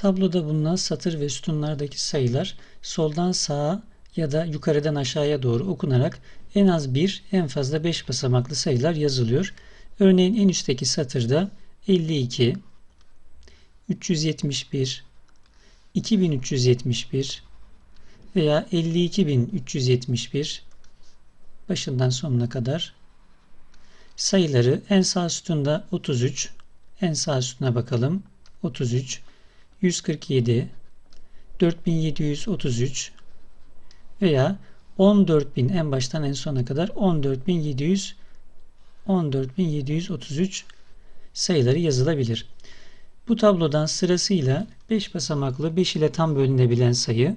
Tabloda bulunan satır ve sütunlardaki sayılar soldan sağa ya da yukarıdan aşağıya doğru okunarak en az 1, en fazla 5 basamaklı sayılar yazılıyor. Örneğin en üstteki satırda 52, 371, 2371 veya 52371 başından sonuna kadar sayıları en sağ sütunda 33, en sağ sütuna bakalım. 33, 147, 4733 veya 14000 en baştan en sona kadar 14700 14733 sayıları yazılabilir. Bu tablodan sırasıyla 5 basamaklı 5 ile tam bölünebilen sayı,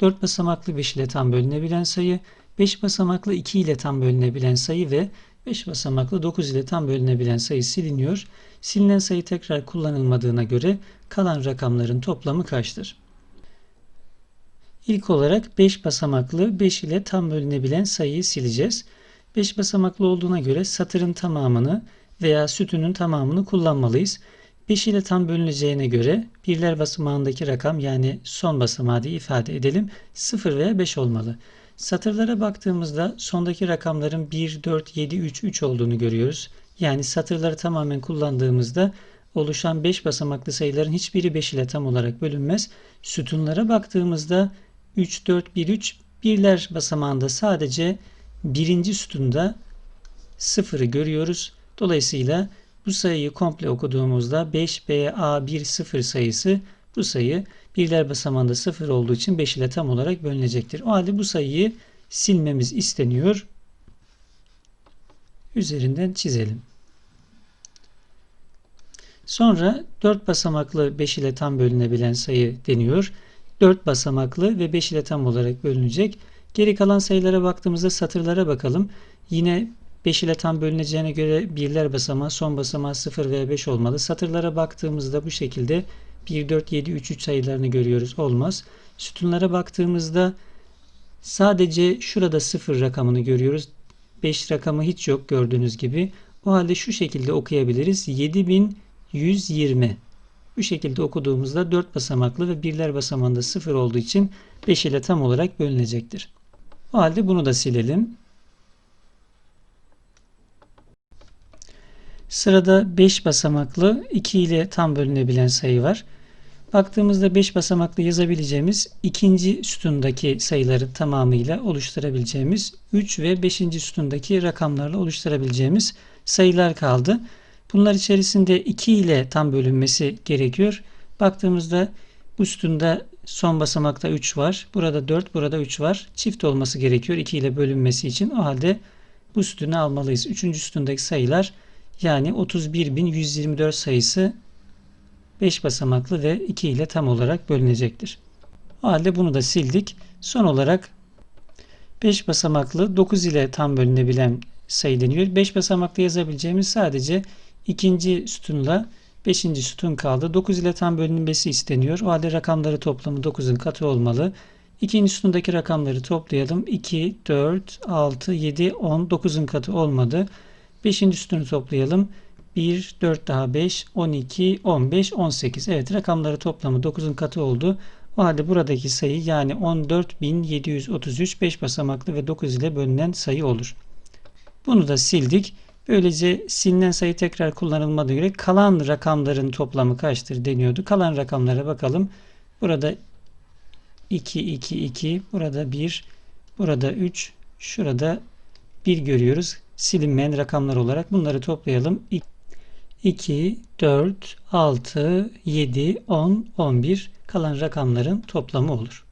4 basamaklı 5 ile tam bölünebilen sayı, 5 basamaklı 2 ile tam bölünebilen sayı ve 5 basamaklı 9 ile tam bölünebilen sayı siliniyor. Silinen sayı tekrar kullanılmadığına göre kalan rakamların toplamı kaçtır? İlk olarak 5 basamaklı 5 ile tam bölünebilen sayıyı sileceğiz. 5 basamaklı olduğuna göre satırın tamamını veya sütunun tamamını kullanmalıyız. 5 ile tam bölüneceğine göre birler basamağındaki rakam yani son basamağı diye ifade edelim 0 veya 5 olmalı. Satırlara baktığımızda sondaki rakamların 1, 4, 7, 3, 3 olduğunu görüyoruz. Yani satırları tamamen kullandığımızda oluşan 5 basamaklı sayıların hiçbiri 5 ile tam olarak bölünmez. Sütunlara baktığımızda 3, 4, 1, 3 birler basamağında sadece birinci sütunda sıfırı görüyoruz. Dolayısıyla bu sayıyı komple okuduğumuzda 5BA10 sayısı bu sayı birler basamağında 0 olduğu için 5 ile tam olarak bölünecektir. O halde bu sayıyı silmemiz isteniyor. Üzerinden çizelim. Sonra 4 basamaklı 5 ile tam bölünebilen sayı deniyor. 4 basamaklı ve 5 ile tam olarak bölünecek. Geri kalan sayılara baktığımızda satırlara bakalım. Yine 5 ile tam bölüneceğine göre birler basamağı son basamağı 0 veya 5 olmalı. Satırlara baktığımızda bu şekilde 1, 4, 7, 3, 3 sayılarını görüyoruz. Olmaz. Sütunlara baktığımızda sadece şurada 0 rakamını görüyoruz. 5 rakamı hiç yok gördüğünüz gibi. O halde şu şekilde okuyabiliriz. 7120. Bu şekilde okuduğumuzda 4 basamaklı ve birler basamağında 0 olduğu için 5 ile tam olarak bölünecektir. O halde bunu da silelim. Sırada 5 basamaklı 2 ile tam bölünebilen sayı var. Baktığımızda 5 basamaklı yazabileceğimiz ikinci sütundaki sayıları tamamıyla oluşturabileceğimiz 3 ve 5. sütundaki rakamlarla oluşturabileceğimiz sayılar kaldı. Bunlar içerisinde 2 ile tam bölünmesi gerekiyor. Baktığımızda bu sütunda son basamakta 3 var. Burada 4, burada 3 var. Çift olması gerekiyor 2 ile bölünmesi için. O halde bu sütunu almalıyız. Üçüncü sütundaki sayılar yani 31.124 sayısı 5 basamaklı ve 2 ile tam olarak bölünecektir. O halde bunu da sildik. Son olarak 5 basamaklı 9 ile tam bölünebilen sayı deniyor. 5 basamaklı yazabileceğimiz sadece ikinci sütunla 5. sütun kaldı. 9 ile tam bölünmesi isteniyor. O halde rakamları toplamı 9'un katı olmalı. İkinci sütundaki rakamları toplayalım. 2, 4, 6, 7, 10, 9'un katı olmadı. 5. sütunu toplayalım. 1, 4 daha 5, 12, 15, 18. Evet rakamları toplamı 9'un katı oldu. O halde buradaki sayı yani 14.733 5 basamaklı ve 9 ile bölünen sayı olur. Bunu da sildik. Böylece silinen sayı tekrar kullanılmadığı göre kalan rakamların toplamı kaçtır deniyordu. Kalan rakamlara bakalım. Burada 2, 2, 2, burada 1, burada 3, şurada 1 görüyoruz. Silinmeyen rakamlar olarak bunları toplayalım. 2, 4, 6, 7, 10, 11 kalan rakamların toplamı olur.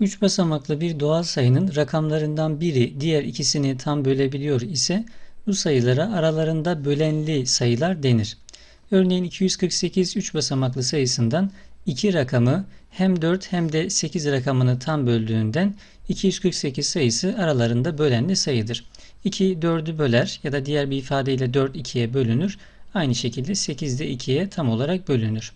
3 basamaklı bir doğal sayının rakamlarından biri diğer ikisini tam bölebiliyor ise bu sayılara aralarında bölenli sayılar denir. Örneğin 248 3 basamaklı sayısından iki rakamı hem 4 hem de 8 rakamını tam böldüğünden 248 sayısı aralarında bölenli sayıdır. 2 4'ü böler ya da diğer bir ifadeyle 4 2'ye bölünür. Aynı şekilde 8 de 2'ye tam olarak bölünür.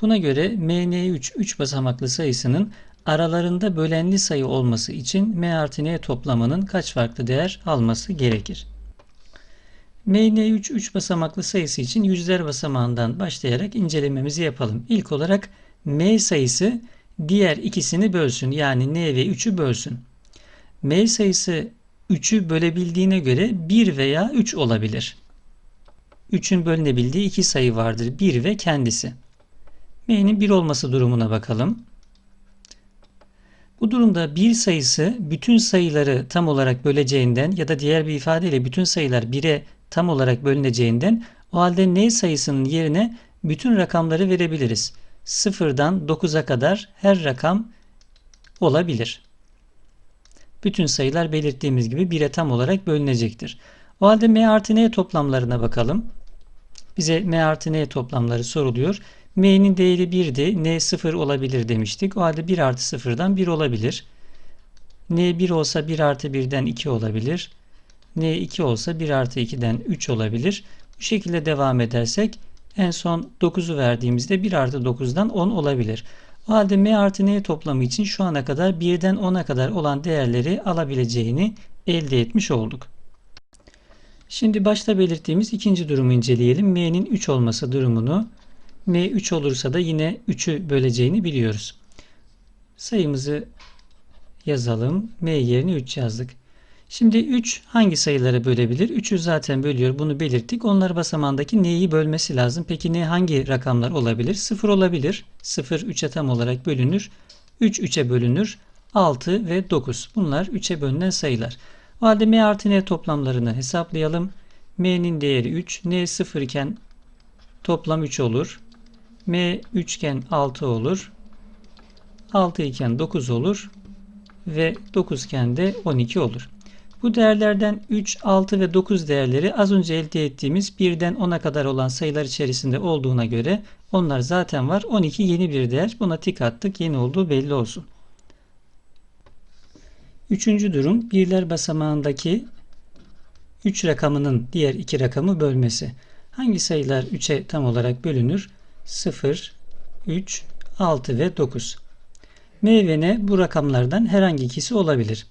Buna göre MN3 3 basamaklı sayısının aralarında bölenli sayı olması için M artı N toplamının kaç farklı değer alması gerekir? MN3 3 basamaklı sayısı için yüzler basamağından başlayarak incelememizi yapalım. İlk olarak M sayısı diğer ikisini bölsün. Yani N ve 3'ü bölsün. M sayısı 3'ü bölebildiğine göre 1 veya 3 olabilir. 3'ün bölünebildiği iki sayı vardır. 1 ve kendisi. M'nin 1 olması durumuna bakalım. Bu durumda bir sayısı bütün sayıları tam olarak böleceğinden ya da diğer bir ifadeyle bütün sayılar 1'e tam olarak bölüneceğinden o halde n sayısının yerine bütün rakamları verebiliriz. 0'dan 9'a kadar her rakam olabilir. Bütün sayılar belirttiğimiz gibi 1'e tam olarak bölünecektir. O halde m artı n toplamlarına bakalım. Bize m artı n toplamları soruluyor. m'nin değeri 1'di. n 0 olabilir demiştik. O halde 1 artı 0'dan 1 olabilir. n 1 olsa 1 artı 1'den 2 olabilir. N 2 olsa 1 artı 2'den 3 olabilir. Bu şekilde devam edersek en son 9'u verdiğimizde 1 artı 9'dan 10 olabilir. O halde m artı n toplamı için şu ana kadar 1'den 10'a kadar olan değerleri alabileceğini elde etmiş olduk. Şimdi başta belirttiğimiz ikinci durumu inceleyelim. m'nin 3 olması durumunu m 3 olursa da yine 3'ü böleceğini biliyoruz. Sayımızı yazalım. m yerine 3 yazdık. Şimdi 3 hangi sayılara bölebilir? 3'ü zaten bölüyor. Bunu belirttik. Onlar basamandaki n'yi bölmesi lazım. Peki ne hangi rakamlar olabilir? 0 olabilir. 0 3'e tam olarak bölünür. 3 3'e bölünür. 6 ve 9. Bunlar 3'e bölünen sayılar. O halde m artı n toplamlarını hesaplayalım. m'nin değeri 3. n 0 iken toplam 3 olur. m 3 iken 6 olur. 6 iken 9 olur. Ve 9 iken de 12 olur. Bu değerlerden 3, 6 ve 9 değerleri az önce elde ettiğimiz 1'den 10'a kadar olan sayılar içerisinde olduğuna göre onlar zaten var. 12 yeni bir değer. Buna tik attık. Yeni olduğu belli olsun. Üçüncü durum birler basamağındaki 3 rakamının diğer iki rakamı bölmesi. Hangi sayılar 3'e tam olarak bölünür? 0, 3, 6 ve 9. M ve N bu rakamlardan herhangi ikisi olabilir.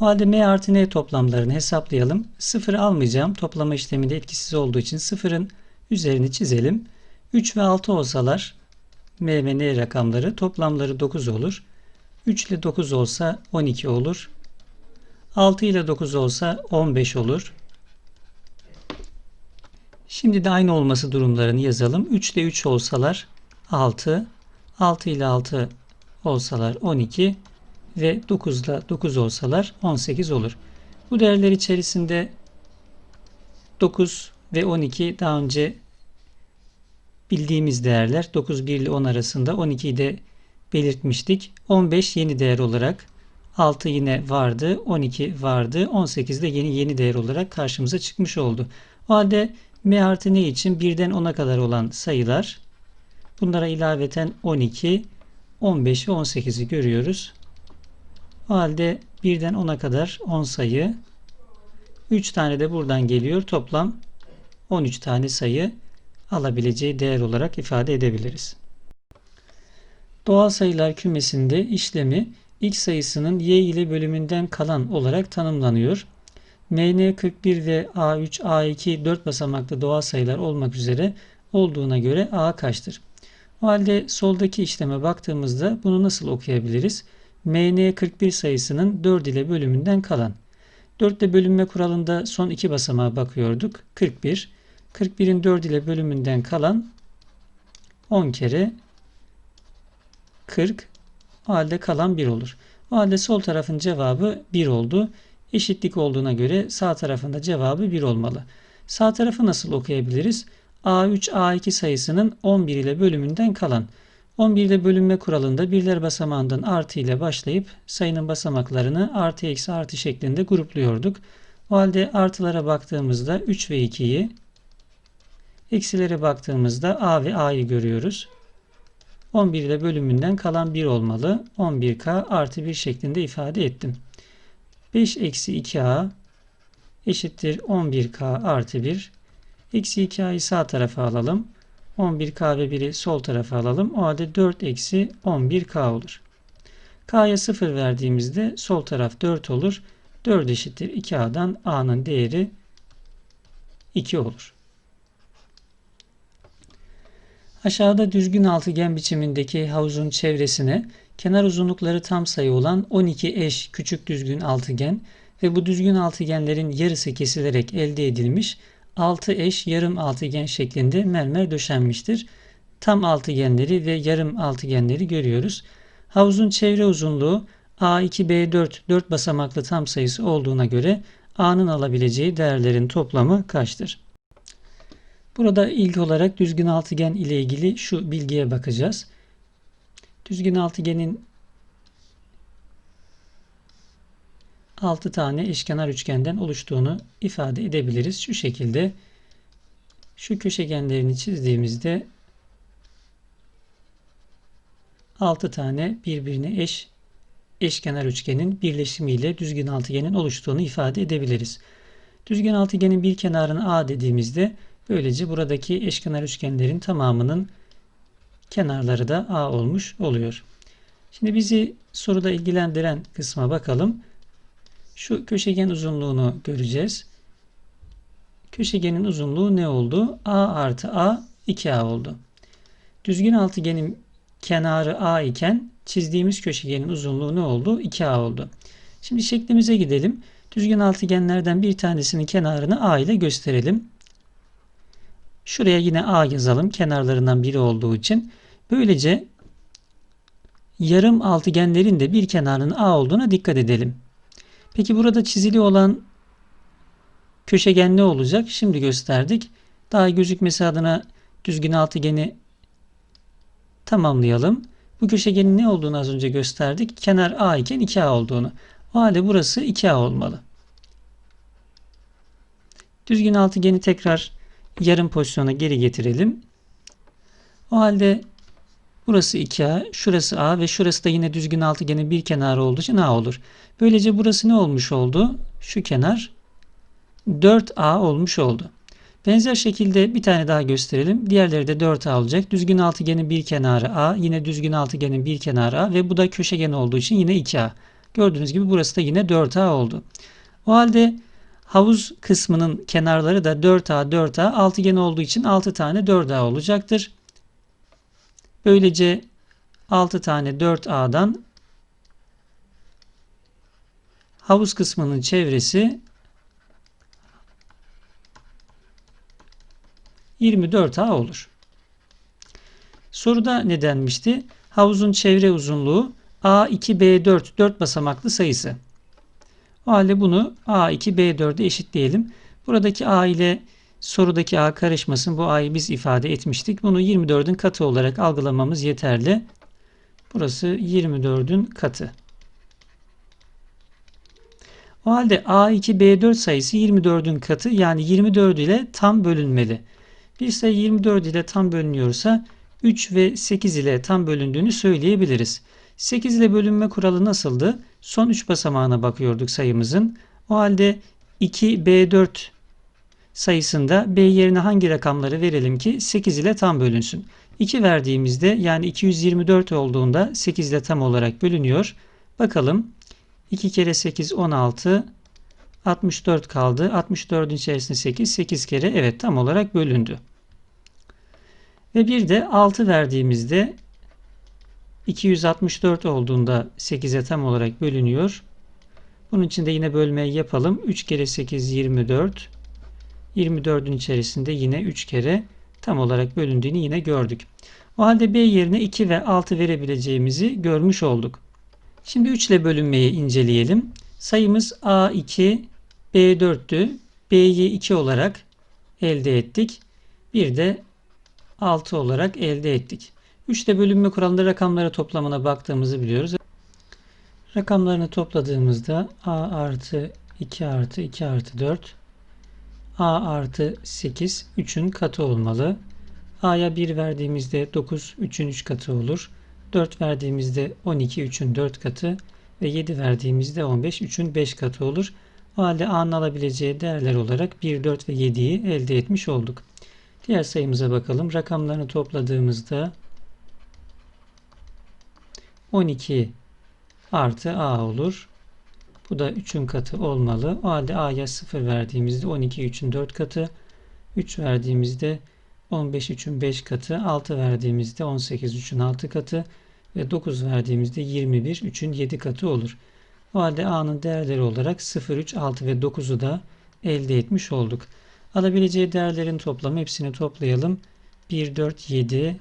O halde m artı n toplamlarını hesaplayalım. 0 almayacağım. Toplama işleminde etkisiz olduğu için 0'ın üzerini çizelim. 3 ve 6 olsalar m ve n rakamları toplamları 9 olur. 3 ile 9 olsa 12 olur. 6 ile 9 olsa 15 olur. Şimdi de aynı olması durumlarını yazalım. 3 ile 3 olsalar 6, 6 ile 6 olsalar 12, ve 9 ile 9 olsalar 18 olur. Bu değerler içerisinde 9 ve 12 daha önce bildiğimiz değerler. 9 1 ile 10 arasında 12'yi de belirtmiştik. 15 yeni değer olarak 6 yine vardı. 12 vardı. 18 de yeni yeni değer olarak karşımıza çıkmış oldu. O halde m artı n için 1'den 10'a kadar olan sayılar bunlara ilaveten 12, 15 ve 18'i görüyoruz. O halde birden 10'a kadar 10 sayı. 3 tane de buradan geliyor. Toplam 13 tane sayı alabileceği değer olarak ifade edebiliriz. Doğal sayılar kümesinde işlemi x sayısının y ile bölümünden kalan olarak tanımlanıyor. MN 41 ve A3, A2 4 basamaklı doğal sayılar olmak üzere olduğuna göre A kaçtır? O halde soldaki işleme baktığımızda bunu nasıl okuyabiliriz? MN41 sayısının 4 ile bölümünden kalan. 4 ile bölünme kuralında son iki basamağa bakıyorduk. 41. 41'in 4 ile bölümünden kalan 10 kere 40. O halde kalan 1 olur. O halde sol tarafın cevabı 1 oldu. Eşitlik olduğuna göre sağ tarafında cevabı 1 olmalı. Sağ tarafı nasıl okuyabiliriz? A3, A2 sayısının 11 ile bölümünden kalan. 11 ile bölünme kuralında birler basamağından artı ile başlayıp sayının basamaklarını artı eksi artı şeklinde grupluyorduk. O halde artılara baktığımızda 3 ve 2'yi, eksilere baktığımızda A ve A'yı görüyoruz. 11 ile bölümünden kalan 1 olmalı. 11K artı 1 şeklinde ifade ettim. 5 eksi 2A eşittir 11K artı 1. Eksi 2A'yı sağ tarafa alalım. 11K ve 1'i sol tarafa alalım. O halde 4 eksi 11K olur. K'ya 0 verdiğimizde sol taraf 4 olur. 4 eşittir 2A'dan A'nın değeri 2 olur. Aşağıda düzgün altıgen biçimindeki havuzun çevresine kenar uzunlukları tam sayı olan 12 eş küçük düzgün altıgen ve bu düzgün altıgenlerin yarısı kesilerek elde edilmiş 6 eş yarım altıgen şeklinde mermer döşenmiştir. Tam altıgenleri ve yarım altıgenleri görüyoruz. Havuzun çevre uzunluğu A2B4 4 basamaklı tam sayısı olduğuna göre A'nın alabileceği değerlerin toplamı kaçtır? Burada ilk olarak düzgün altıgen ile ilgili şu bilgiye bakacağız. Düzgün altıgenin 6 tane eşkenar üçgenden oluştuğunu ifade edebiliriz. Şu şekilde şu köşegenlerini çizdiğimizde 6 tane birbirine eş eşkenar üçgenin birleşimiyle düzgün altıgenin oluştuğunu ifade edebiliriz. Düzgün altıgenin bir kenarını A dediğimizde böylece buradaki eşkenar üçgenlerin tamamının kenarları da A olmuş oluyor. Şimdi bizi soruda ilgilendiren kısma bakalım. Şu köşegen uzunluğunu göreceğiz. Köşegenin uzunluğu ne oldu? A artı A 2A oldu. Düzgün altıgenin kenarı A iken çizdiğimiz köşegenin uzunluğu ne oldu? 2A oldu. Şimdi şeklimize gidelim. Düzgün altıgenlerden bir tanesinin kenarını A ile gösterelim. Şuraya yine A yazalım. Kenarlarından biri olduğu için. Böylece yarım altıgenlerin de bir kenarının A olduğuna dikkat edelim. Peki burada çizili olan köşegen ne olacak? Şimdi gösterdik. Daha gözükmesi adına düzgün altıgeni tamamlayalım. Bu köşegenin ne olduğunu az önce gösterdik. Kenar A iken 2A olduğunu. O halde burası 2A olmalı. Düzgün altıgeni tekrar yarım pozisyona geri getirelim. O halde burası 2A, şurası A ve şurası da yine düzgün altıgenin bir kenarı olduğu için A olur. Böylece burası ne olmuş oldu? Şu kenar 4A olmuş oldu. Benzer şekilde bir tane daha gösterelim. Diğerleri de 4A olacak. Düzgün altıgenin bir kenarı A. Yine düzgün altıgenin bir kenarı A. Ve bu da köşegen olduğu için yine 2A. Gördüğünüz gibi burası da yine 4A oldu. O halde havuz kısmının kenarları da 4A, 4A. Altıgen olduğu için 6 tane 4A olacaktır. Böylece 6 tane 4A'dan havuz kısmının çevresi 24A olur. Soruda ne denmişti? Havuzun çevre uzunluğu A2B4 4 basamaklı sayısı. O halde bunu A2B4'e eşitleyelim. Buradaki A ile sorudaki A karışmasın. Bu A'yı biz ifade etmiştik. Bunu 24'ün katı olarak algılamamız yeterli. Burası 24'ün katı. O halde A2B4 sayısı 24'ün katı yani 24 ile tam bölünmeli. Bir sayı 24 ile tam bölünüyorsa 3 ve 8 ile tam bölündüğünü söyleyebiliriz. 8 ile bölünme kuralı nasıldı? Son 3 basamağına bakıyorduk sayımızın. O halde 2B4 sayısında B yerine hangi rakamları verelim ki 8 ile tam bölünsün. 2 verdiğimizde yani 224 olduğunda 8 ile tam olarak bölünüyor. Bakalım 2 kere 8 16 64 kaldı. 64'ün içerisinde 8. 8 kere evet tam olarak bölündü. Ve bir de 6 verdiğimizde 264 olduğunda 8'e tam olarak bölünüyor. Bunun için de yine bölmeyi yapalım. 3 kere 8 24. 24'ün içerisinde yine 3 kere tam olarak bölündüğünü yine gördük. O halde B yerine 2 ve 6 verebileceğimizi görmüş olduk. Şimdi 3 ile bölünmeyi inceleyelim. Sayımız A2 B4'tü. B'yi 2 olarak elde ettik. Bir de 6 olarak elde ettik. 3'te bölünme kuralında rakamlara toplamına baktığımızı biliyoruz. Rakamlarını topladığımızda A artı 2 artı 2 artı 4 A artı 8 3'ün katı olmalı. A'ya 1 verdiğimizde 9 3'ün 3 katı olur. 4 verdiğimizde 12 3'ün 4 katı ve 7 verdiğimizde 15 3'ün 5 katı olur. O halde A'nın alabileceği değerler olarak 1, 4 ve 7'yi elde etmiş olduk. Diğer sayımıza bakalım. Rakamlarını topladığımızda 12 artı A olur. Bu da 3'ün katı olmalı. O halde A'ya 0 verdiğimizde 12 3'ün 4 katı. 3 verdiğimizde 15 3'ün 5 katı, 6 verdiğimizde 18 3'ün 6 katı ve 9 verdiğimizde 21 3'ün 7 katı olur. O halde A'nın değerleri olarak 0, 3, 6 ve 9'u da elde etmiş olduk. Alabileceği değerlerin toplamı hepsini toplayalım. 1, 4, 7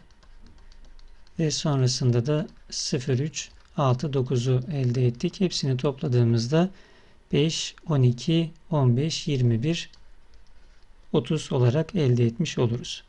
ve sonrasında da 0, 3, 6, 9'u elde ettik. Hepsini topladığımızda 5, 12, 15, 21, 30 olarak elde etmiş oluruz.